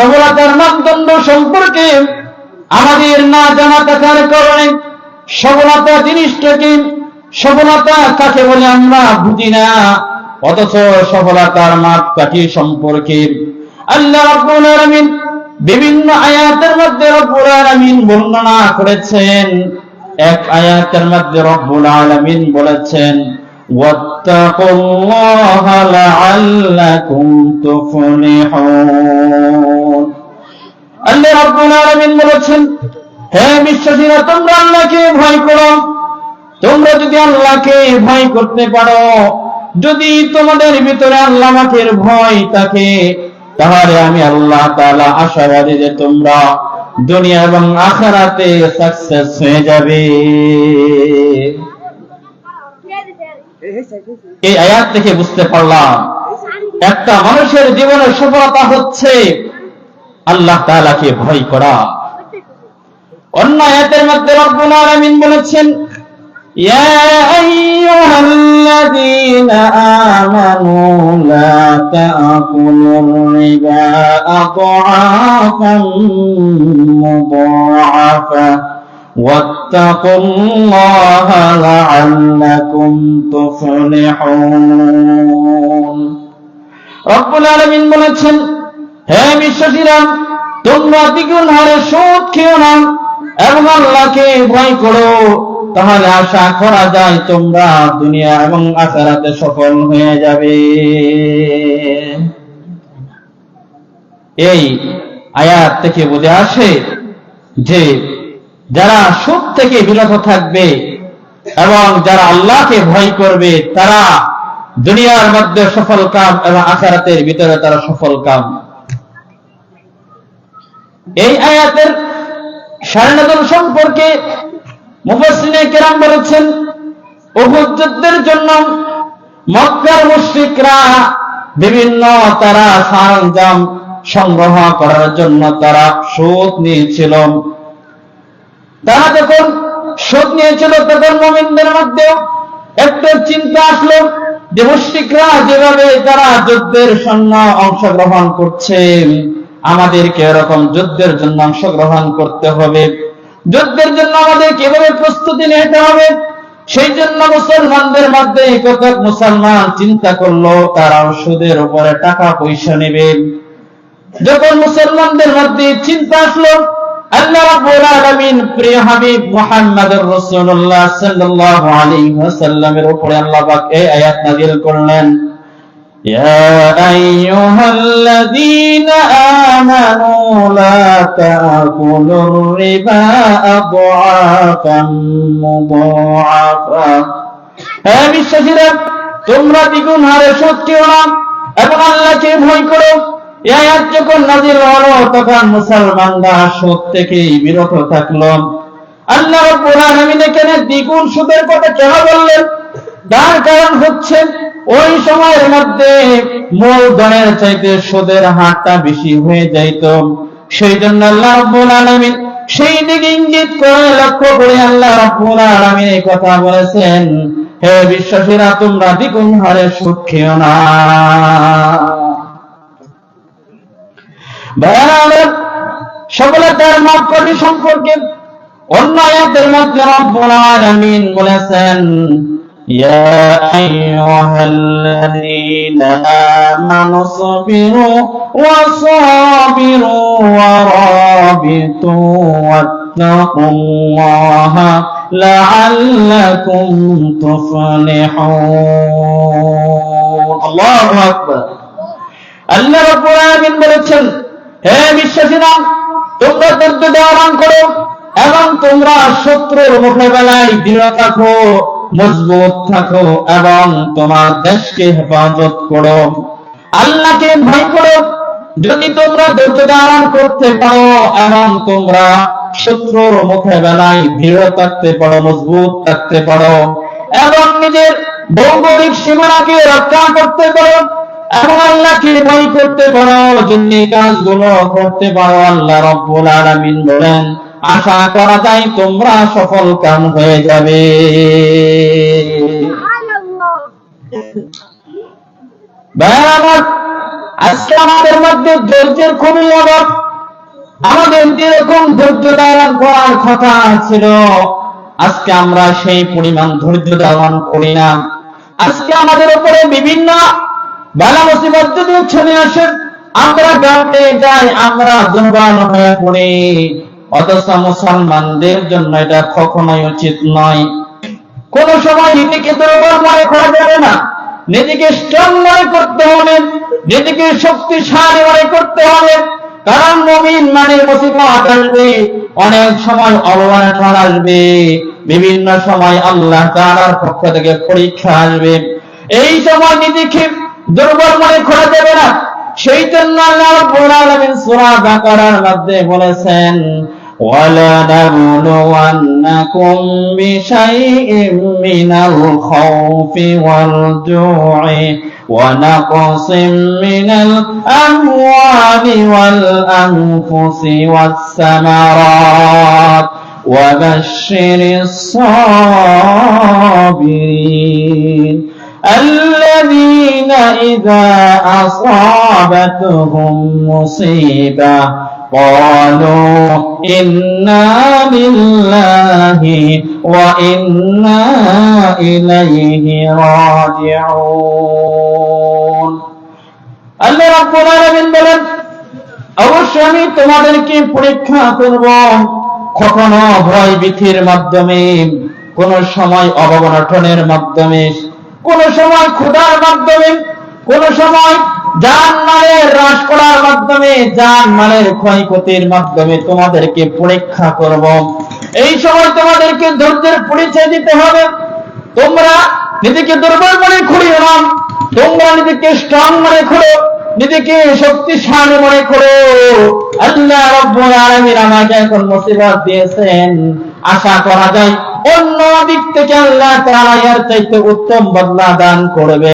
সফলতার মানদণ্ড সম্পর্কে আমাদের না জানা থাকার কারণে সফলতা জিনিসটাকে সফলতা কাকে বলে আমরা বুঝি না, অথচ সফলতার মাপ কাকে সম্পর্কে? আল্লাহ রব্বুল আলামিন বিভিন্ন আয়াতের মধ্যে রব্বুল আলামিন বর্ণনা করেছেন। এক আয়াতের মধ্যে রব্বুল আলামিন বলেছেন, ওয়াত্তাকুল্লাহা লাআল্লাকুম তুফলিহুন। আল্লাহ রাব্বুল আলামিন বলেছেন, হে বিশ্বাসীরা, তোমরা আল্লাহকে ভয় করো। তোমরা যদি আল্লাহকে ভয় করতে পারো, যদি তোমাদের ভিতরে আল্লাহ মাকের ভয় থাকে, তাহলে আমি আল্লাহ তাআলা আশাবাদী যে তোমরা দুনিয়া এবং আখেরাতে সাকসেস হয়ে যাবে। এই আয়াত থেকে বুঝতে পারলাম, একটা মানুষের জীবনের সফলতা হচ্ছে আল্লাহ তাআলাকে ভয় করা অন্য আয়াতের মধ্যে রব্বুল আলামিন বলেছেন يا أيها الذين آمنوا لا تأكلوا الربا أضعافا مضاعفة واتقوا الله لعلكم تفلحون রব্বুল আলামিন বলেছেন হে বিশ্বাসীরা, তোমরা দ্বিগুণ হারে সুদ খেও না এবং আল্লাহকে ভয় করো। তাহলে আশা করা যায় তোমরা দুনিয়া এবং আখেরাতে সফল হয়ে যাবে। এই আয়াত থেকে বুঝে আসে যে যারা সুদ থেকে বিরত থাকবে এবং যারা আল্লাহকে ভয় করবে, তারা দুনিয়ার মধ্যে সফল কাম এবং আখারাতের ভিতরে তারা সফল কাম। এই আয়াতের সারণাদল সম্পর্কে মুফাসসিরে কেরাম বলেছেন, উহুদ জন্য মক্কার মুশরিকরা বিভিন্ন তারা সরঞ্জাম সংগ্রহ করার জন্য তারা সুদ নিয়েছিল। তারা যখন সুদ নিয়েছিল, তখন মোমিনদের মধ্যে একটা চিন্তা আসলো যে মুশরিকরা যেভাবে তারা যুদ্ধের সৈন্য অংশগ্রহণ করছে। আমাদেরকে এরকম যুদ্ধের জন্য অংশগ্রহণ করতে হবে। যুদ্ধের জন্য আমাদের কীভাবে প্রস্তুতি নিতে হবে। সেই জন্য মুসলমানদের মধ্যে কতক মুসলমান চিন্তা করল, তারা সুদের উপরে টাকা পয়সা নেবে। যখন মুসলমানদের মধ্যে চিন্তা আসলো, আল্লাহ আল্লাহ করলেন। يا أيها الذين آمنوا لا تأكلوا الربا أضعافا مضاعفا হ্যাঁ বিশ্বাসীরা তোমরা দ্বিগুণ হারে সুদ খেও না এবং আল্লাহকে ভয় করো এই আয়াত যখন নাজিল হলো তখন মুসলমানরা সুদ থেকে বিরত থাকলো আল্লাহ রাব্বুল আলামিন এখানে দ্বিগুণ সুদের কথা কেন বললেন তার কারণ হচ্ছে ওই সময়ের মধ্যে মূলধনের চাইতে সুদের হারটা বেশি হয়ে যাইত। সেই জন্য আল্লাহ রাব্বুল সেই দিকে ইঙ্গিত করে, লক্ষ্য করে আল্লাহ রাব্বুল আলামিন এই কথা বলেছেন, হে বিশ্বাসীরা, তোমরা দ্বিগুণ হারে সুদ খেও না। সফলতার মাপকাঠি সম্পর্কে অন্য আয়াতের মধ্যে রব্বুল আলামিন বলেছেন يا أيها الذين آمنوا اصبروا وصابروا ورابطوا واتقوا الله لعلكم تفلحون الله أكبر আল্লাহ রাব্বুল আলামিন বলেছেন হে বিশ্বাসীরা তোমরা ধৈর্য ধারণ করো এবং তোমরা শত্রুর মোকাবেলায় দৃঢ় থাকো মজবুত থাকো এবং তোমার দেশকে হেফাজত করো। আল্লাহকে ভয় করো। যদি তোমরা ধৈর্য ধারণ করতে পারো এবং তোমরা শত্রুর মোকাবেলায় দৃঢ় থাকতে পারো, মজবুত থাকতে পারো এবং নিজের ভৌগোলিক সীমানাকে রক্ষা করতে পারো এবং আল্লাহকে ভয় করতে পারো এই কাজগুলো করতে পারো, আল্লাহ রব্বুল আলামিন বলেন আশা করা যায় তোমরা সফল কাম হয়ে যাবে। আজকে আমাদের মধ্যে ধৈর্যের খুবই অভাব। আমাদের যেরকম ধৈর্য ধারণ করার কথা ছিল, আজকে আমরা সেই পরিমাণ ধৈর্য ধারণ করি না। আজকে আমাদের উপরে বিভিন্ন বালা মুসিবত যদি ছড়ে আসে, আমরা গাঁটে যাই, আমরা দুর্বল হয়ে পড়ি। অথচ মুসলমানদের জন্য এটা কখনোই উচিত নয়। কোন সময় নিজেকে দুর্বল মনে করা যাবে না। নিজেকে স্ট্রং মনে করতে হবে। নিজেকে শক্তিশালী মনে করতে হবে। কারণ মমিন মানে মুসিবত আসবে, অনেক সময় অবমাননা আসবে, বিভিন্ন সময় আল্লাহ তাআলার পক্ষ থেকে পরীক্ষা আসবে। এই সময় নিজেকে দুর্বল মনে করা যাবে না। সেই জন্য আল্লাহ রাব্বুল আলামিন সূরা বাকারার মধ্যে বলেছেন ولنبلونكم بشيء من الخوف والجوع ونقص من الأموال والأنفس والثمرات وبشر الصابرين الذين إذا أصابتهم مصيبة قالوا ইন্না লিল্লাহি ওয়া ইন্না ইলাইহি রাজিউন। আল্লাহ রাব্বুল আলামিন বলেন আমি তোমাদেরকে পরীক্ষা করব কখনো ভয় ভীতির মাধ্যমে, কোন সময় অবনটনের মাধ্যমে, কোন সময় ক্ষুধার মাধ্যমে, কোন সময় জান মালের হ্রাস করার মাধ্যমে জান মালের ক্ষয়ক্ষতির মাধ্যমে তোমাদেরকে পরীক্ষা করব। এই সময় তোমাদেরকে ধৈর্যের পরিচয় দিতে হবে। তোমরা নিজেকে দুর্বল মনে করিও না। তোমরা নিজেকে স্ট্রং মনে করো। নিজেকে শক্তিশালী মনে করো। আল্লাহ রব্বুল আমাকে এখন মুসিবত দিয়েছেন। আশা করা যায় অন্য দিক থেকে আল্লাহ তাআলা এর চাইতে উত্তম বদলা দান করবে।